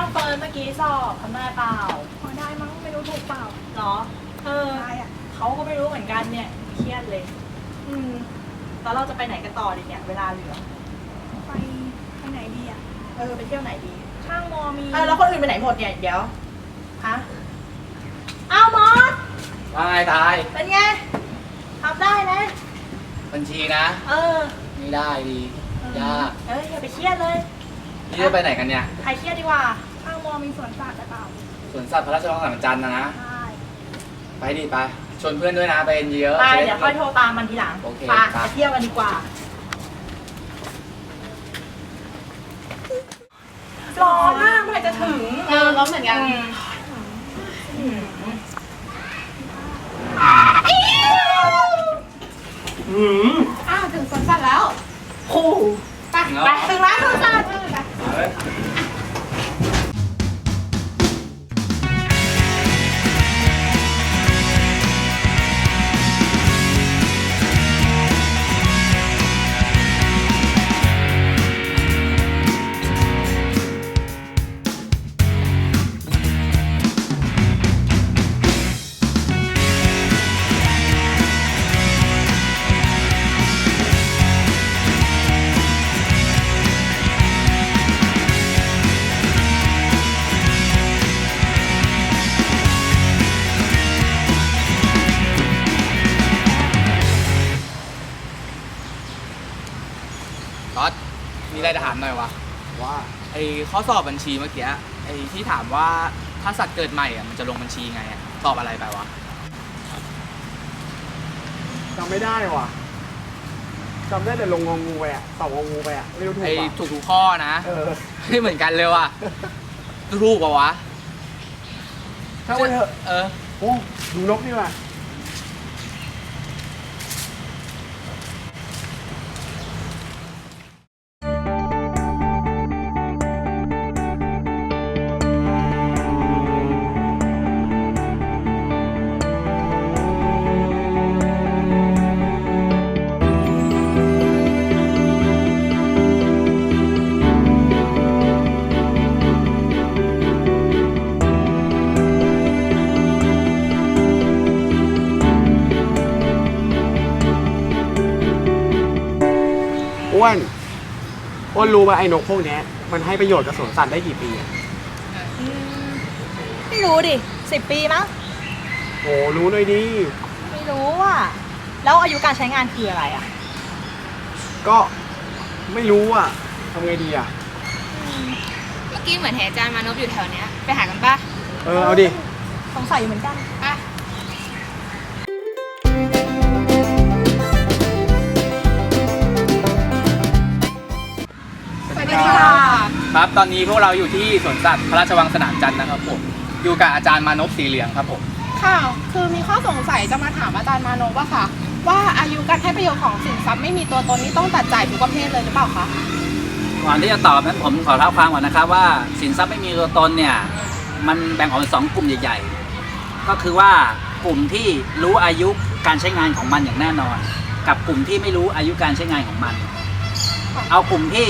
บ้างเฟิร์นเมื่อกี้สอบทำได้เปล่าพอได้มั้งไม่รู้ถูกเปล่าเหรอ เออ ได้อะเขาก็ไม่รู้เหมือนกันเนี่ยเครียดเลย อืมแล้วเราจะไปไหนกันต่อดีเนี่ยเวลาเหลือ ไปไปไหนดีอะเออไปเที่ยวไหนดีข้างมอมีเออแล้วคนอื่นไปไหนหมดเนี่ยเดี๋ยวฮะอ้าวมอสว่าไงทาย เป็นไงทำได้นะ บัญชีนะ เออไม่ได้ดี ยาก เอ้ยอย่าไปเครียดเลย นี่จะไปไหนกันเนี่ย ใครเครียดดีกว่า ข้างมอมีสวนสัตว์หรือเปล่าสวนสัตว์พระราชวังสามจันทร์นะนะ ใช่ไปดิไป ชวนเพื่อนด้วยนะ ไปเยอะไปจะเดี๋ยวค่อยโทรตามมันทีหลังโอเคไปไปไปเที่ยวกันดีกว่าร้อนมากเมื่อไหร่จะถึงเออร้อนเหมือนกันอืมอ้าวถึงสวนสัตว์แล้วโอ้โหไปไปถึงร้านโทรศัพท์ จะถามหน่อยวะว่าไอข้อสอบบัญชีเมื่อกี้ไอที่ถามว่าถ้าสัตว์เกิดใหม่อะมันจะลงบัญชีไงอะตอบอะไรไปวะจำไม่ได้ว่ะจำได้แต่ลงงองูไปอะตอบงองูไปอะไม่รู้ถูกไอป่ะถูกทุกข้อนะเออไม่เหมือนกันเลยว่ะถูกปะวะถ้าวันเถอะเออโอ้ดูนกนี่ว่ะ อ้วนอ้วนรู้ป่ะไอ้นกพวกเนี้ยมันให้ประโยชน์กับสวนสัตว์ได้กี่ปีอะไม่รู้ดิสิบปีมั้งโอ้รู้หน่อยดิ ไม่รู้อะแล้วอายุการใช้งานคืออะไรอะก็ไม่รู้อะทำไงดีอะ เมื่อกี้เหมือนเห็นอาจารย์มานพอยู่แถวเนี้ย ไปหากันปะเออเอาดิสงสัยอยู่เหมือนกันไปส ครับ ตอนนี้พวกเราอยู่ที่สวนสัตว์พระราชวังสนามจันทร์นะครับผม อยู่กับอาจารย์มานพสีเหลืองครับผม ค่ะ คือมีข้อสงสัยจะมาถามอาจารย์มานพว่าค่ะ ว่าอายุการให้ประโยชน์ของสินทรัพย์ไม่มีตัวตนนี่ต้องตัดจ่ายทุกประเภทเลยหรือเปล่าคะ ก่อนที่จะตอบนั้นผมขอเท้าความก่อนนะครับว่าสินทรัพย์ไม่มีตัวตนเนี่ยมันแบ่งออกเป็นสองกลุ่มใหญ่ ๆ ก็คือว่ากลุ่มที่รู้อายุการใช้งานของมันอย่างแน่นอน กับกลุ่มที่ไม่รู้อายุการใช้งานของมัน เอากลุ่มที่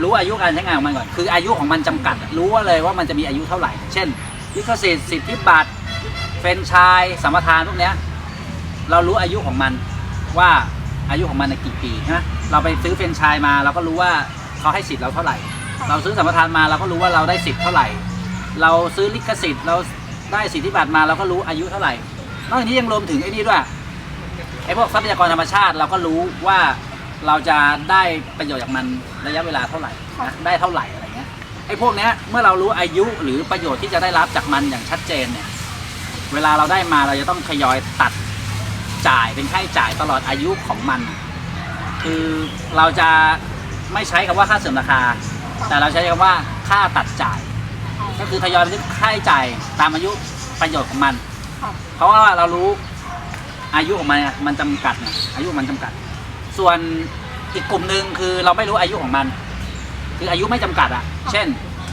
รู้อายุการใช้งานของมันก่อน คืออายุของมันจำกัด รู้ว่าเลยว่ามันจะมีอายุเท่าไหร่ เช่นลิขสิทธิ์สิทธิบัตรเฟรนชายสัมปทานพวกเนี้ย เรารู้อายุของมันว่าอายุของมันกี่ปีใช่ไหมเราไปซื้อเฟรนชายมา เราก็รู้ว่าเขาให้สิทธิ์เราเท่าไหร่ เราซื้อสัมปทานมาเราก็รู้ว่าเราได้สิทธิ์เท่าไหร่ เราซื้อลิขสิทธิ์เราได้สิทธิบัตรมาเราก็รู้อายุเท่าไหร่ นอกจากนี้ยังรวมถึงไอ้นี่ด้วยไอ้พวกทรัพยากรธรรมชาติเราก็รู้ว่า เราจะได้ประโยชน์จากมันระยะเวลาเท่าไหร่นะได้เท่าไหร่อะไรเงี้ยไอ้พวกเนี้ยเมื่อเรารู้อายุหรือประโยชน์ที่จะได้รับจากมันอย่างชัดเจนเนี่ยเวลาเราได้มาเราจะต้องทยอยตัดจ่ายเป็นค่าใช้จ่ายตลอดอายุของมัน คือเราจะไม่ใช้คำว่าค่าเสื่อมราคา แต่เราใช้คำว่าค่าตัดจ่าย ก็คือทยอยบันทึกค่าใช้จ่ายตามอายุประโยชน์ของมัน เพราะว่าเรารู้อายุของมันอะมันจำกัดนะอายุมันจำกัด ส่วนอีกกลุ่มหนึ่งคือเราไม่รู้อายุของมัน คืออายุไม่จำกัดอะเช่น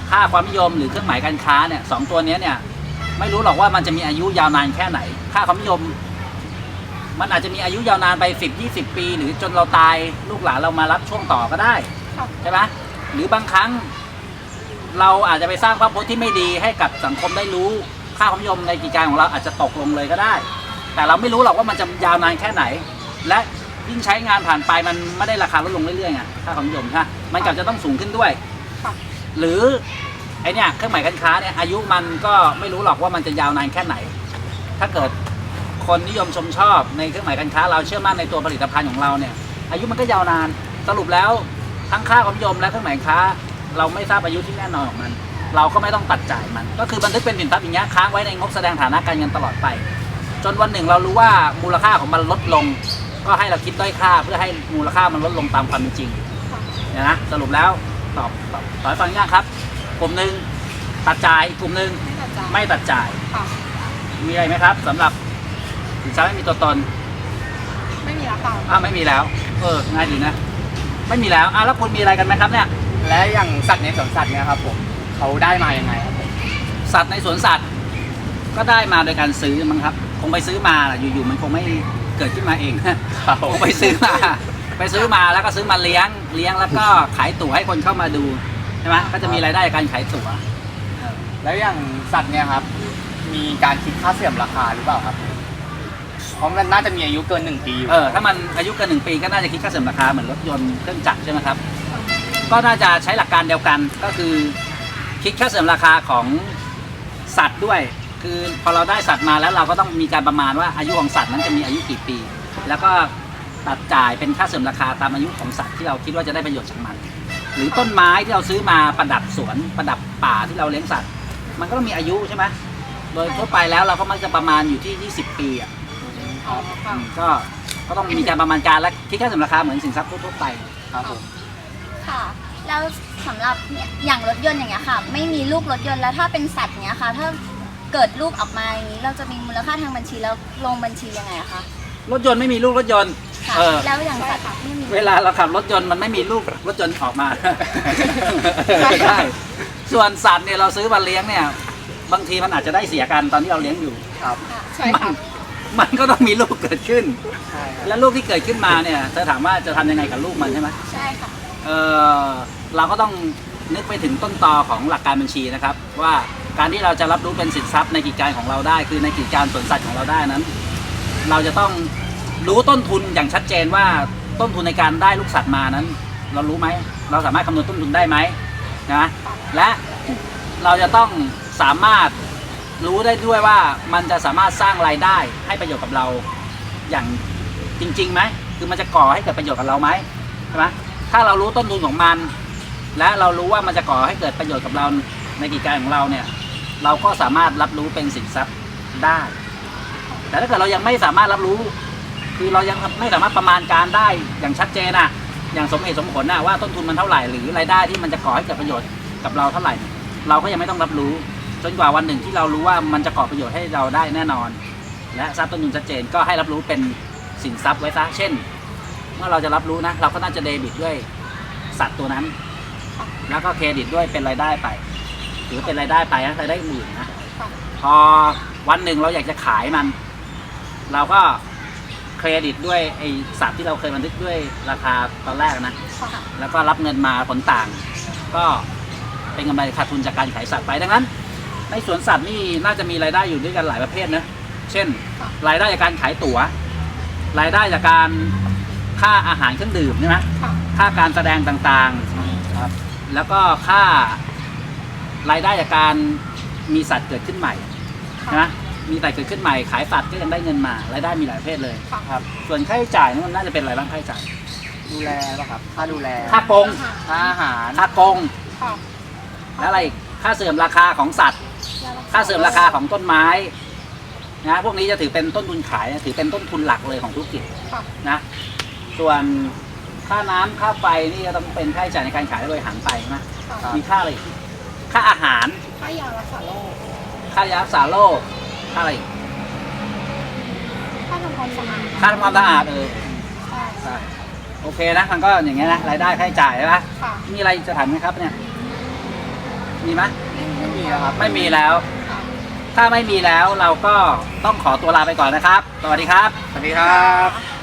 ค่าความนิยมหรือเครื่องหมายการค้าเนี่ยสองตัวเนี้ยเนี่ยไม่รู้หรอกว่ามันจะมีอายุยาวนานแค่ไหน ค่าความนิยม มันอาจจะมีอายุยาวนานไปสิบยี่สิบปี หรือจนเราตายลูกหลานเรามารับช่วงต่อก็ได้ค่ะ ใช่ไหมหรือบางครั้ง เราอาจจะไปสร้างภาพพจน์ที่ไม่ดีให้กับสังคมได้รู้ค่าความนิยมในกิจการของเราอาจจะตกลงเลยก็ได้ แต่เราไม่รู้หรอกว่ามันจะยาวนานแค่ไหน และ ยิ่งใช้งานผ่านไปมันไม่ได้ราคาลดลงเรื่อยๆไงค่าความนิยมใช่ไหมมันกลับจะต้องสูงขึ้นด้วย ค่ะ หรือไอเนี่ยเครื่องหมายการค้าเนี่ยอายุมันก็ไม่รู้หรอกว่ามันจะยาวนานแค่ไหน ถ้าเกิดคนนิยมชมชอบในเครื่องหมายการค้า เราเชื่อมั่นในตัวผลิตภัณฑ์ของเราเนี่ย อายุมันก็ยาวนานสรุปแล้วทั้งค่าความนิยมและเครื่องหมายการค้า เราไม่ทราบอายุที่แน่นอนของมัน เราก็ไม่ต้องตัดจ่ายมัน ก็คือบันทึกเป็นสินทรัพย์อย่างเงี้ยค้างไว้ในงบแสดงฐานะการเงินตลอดไป จนวันหนึ่งเรารู้ว่ามูลค่าของมันลดลง ก็ให้เราคิดด้อยค่าเพื่อให้มูลค่ามันลดลงตามความเป็นจริงเนี่ยนะสรุปแล้วตอบตอบตอบให้ฟังยากครับ กลุ่มหนึ่งตัดจ่ายอีกกลุ่มหนึ่งไม่ตัดจ่ายไม่ตัดจ่ายค่ะมีอะไรไหมครับสำหรับสินทรัพย์ไม่มีตัวตน ไม่มีแล้วค่ะอ้าวไม่มีแล้ว เออง่ายดีนะ ไม่มีแล้วอ้าวแล้วคุณมีอะไรกันไหมครับเนี่ย และอย่างสัตว์ในสวนสัตว์เนี่ยครับผมเขาได้มายังไงครับผมสัตว์ในสวนสัตว์ ก็ได้มาโดยการซื้อมั้งครับ คงไปซื้อมาแหละอยู่ๆมันคงไม่ เกิดขึ้นมาเองคงไปซื้อมา ไปซื้อมาแล้วก็ซื้อมาเลี้ยงเลี้ยงแล้วก็ขายตั๋วให้คนเข้ามาดูใช่ไหมก็จะมีรายได้จากการขายตั๋วแล้วอย่างสัตว์เนี่ยครับ มีการคิดค่าเสื่อมราคาหรือเปล่าครับเพราะมันน่าจะมีอายุเกินหนึ่งปีอยู่เออถ้ามันอายุเกินหนึ่งปีก็น่าจะคิดค่าเสื่อมราคาเหมือนรถยนต์เครื่องจักรใช่ไหมครับ ก็น่าจะใช้หลักการเดียวกันก็คือ คิดค่าเสื่อมราคาของสัตว์ด้วย คือพอเราได้สัตว์มาแล้วเราก็ต้องมีการประมาณว่าอายุของสัตว์นั้นจะมีอายุกี่ปี แล้วก็ตัดจ่ายเป็นค่าเสื่อมราคาตามอายุของสัตว์ที่เราคิดว่าจะได้ประโยชน์จากมัน หรือต้นไม้ที่เราซื้อมาประดับสวนประดับป่าที่เราเลี้ยงสัตว์ มันก็ต้องมีอายุใช่ไหมโดยทั่วไปแล้วเราก็มักจะประมาณอยู่ที่ 20 ปีอะอ๋อค่ะก็ก็ต้องมีการประมาณการและคิดค่าเสื่อมราคาเหมือนสินทรัพย์ทั่วไปครับผมค่ะแล้วสำหรับอย่างรถยนต์อย่างเงี้ยค่ะ ไม่มีลูกรถยนต์แล้วถ้าเป็นสัตว์เงี้ยค่ะ ถ้า เกิดลูกออกมาอย่างนี้เราจะมีมูลค่าทางบัญชีแล้วลงบัญชียังไงอะคะรถยนต์ไม่มีลูกรถยนต์ ค่ะเออ แล้วอย่างสัตว์ไม่มี เวลาเราขับรถยนต์มันไม่มีลูกรถยนต์ออกมา ใช่ใช่ส่วนสัตว์เนี่ยเราซื้อมาเลี้ยงเนี่ย บางทีมันอาจจะได้เสียกันตอนที่เราเลี้ยงอยู่ ครับใช่มัค่ะนมันก็ต้องมีลูกเกิดขึ้น ใช่ครับ แล้วลูกที่เกิดขึ้นมาเนี่ยเธอถามว่าจะทำยังไงกับลูกมันใช่ไหม ใช่ค่ะ เออเราก็ต้องนึกไปถึงต้นตอของหลักการบัญชีนะครับ ว่า การที่เราจะรับรู้เป็นสินทรัพย์ในกิจการของเราได้ คือในกิจการสวนสัตว์ของเราได้นั้น เราจะต้องรู้ต้นทุนอย่างชัดเจนว่าต้นทุนในการได้ลูกสัตว์มานั้น เรารู้ไหมเราสามารถคำนวณต้นทุนได้ไหมนะและเราจะต้องสามารถรู้ได้ด้วยว่ามันจะสามารถสร้างรายได้ให้ประโยชน์กับเราอย่างจริงๆไหมคือมันจะก่อให้เกิดประโยชน์กับเราไหมใช่ไหมถ้าเรารู้ต้นทุนของมัน และเรารู้ว่ามันจะก่อให้เกิดประโยชน์กับเราในกิจการของเราเนี่ย เราก็สามารถรับรู้เป็นสินทรัพย์ได้ แต่ถ้าเกิดเรายังไม่สามารถรับรู้ คือเรายังไม่สามารถประมาณการได้อย่างชัดเจนอะอย่างสมเหตุสมผลนะว่าต้นทุนมันเท่าไหร่หรือรายได้ที่มันจะก่อให้เกิดประโยชน์กับเราเท่าไหร่เนี่ยเราก็ยังไม่ต้องรับรู้ จนกว่าวันหนึ่งที่เรารู้ว่ามันจะก่อประโยชน์ให้เราได้แน่นอน และทราบต้นทุนชัดเจนก็ให้รับรู้เป็นสินทรัพย์ไว้ซะเช่น เมื่อเราจะรับรู้นะ เราก็น่าจะเดบิตด้วยสัตว์ตัวนั้น แล้วก็เครดิตด้วยเป็นรายได้ไป หรือเป็นรายได้ไปนะรายได้หมื่นนะค่ะพอวันหนึ่งเราอยากจะขายมัน เราก็เครดิตด้วยไอสัตว์ที่เราเคยบันทึกด้วยราคาตอนแรกนะค่ะแล้วก็รับเงินมาผลต่าง ก็เป็นกำไรขาดทุนจากการขายสัตว์ไปดังนั้น ในสวนสัตว์นี่น่าจะมีรายได้อยู่ด้วยกันหลายประเภทนะเช่น รายได้จากการขายตั๋ว รายได้จากการค่าอาหารเครื่องดื่มใช่ไหมค่ะค่าการแสดงต่างๆครับแล้วก็ค่า รายได้จากการมีสัตว์เกิดขึ้นใหม่นะมีสัตว์เกิดขึ้นใหม่ขายสัตว์ก็ยังได้เงินมารายได้มีหลายประเภทเลยค่ะ ครับ ส่วนค่าใช้จ่ายนี่มันน่าจะเป็นอะไรบ้างค่าใช้จ่ายดูแลป่ะครับ ค่าดูแล ค่ากงค่าอาหาร ค่ากงค่ะแล้วอะไรอีกค่าเสื่อมราคาของสัตว์ ค่าเสื่อมราคาของต้นไม้นะพวกนี้จะถือเป็นต้นทุนขายนะถือเป็นต้นทุนหลักเลยของธุรกิจค่ะนะส่วนค่าน้ำค่าไฟนี่ก็ต้องเป็นค่าใช้จ่ายในการขายโดยหันไปนะค่ะ มีค่าอะไรอีก ค่าอาหาร ค่ายารักษาโรคค่ายารักษาโรคค่าอะไรอีกค่าทำความสะอาดค่าทำความสะอาดเออใช่ใช่โอเคนะมันก็อย่างเงี้ยนะรายได้ค่าใช้จ่ายใช่ไหมค่ะมีอะไรจะถามไหมครับเนี่ย มีไหมไม่มีนะครับ ไม่มีแล้วค่ะถ้าไม่มีแล้วเราก็ต้องขอตัวลาไปก่อนนะครับ สวัสดีครับ สวัสดีครับ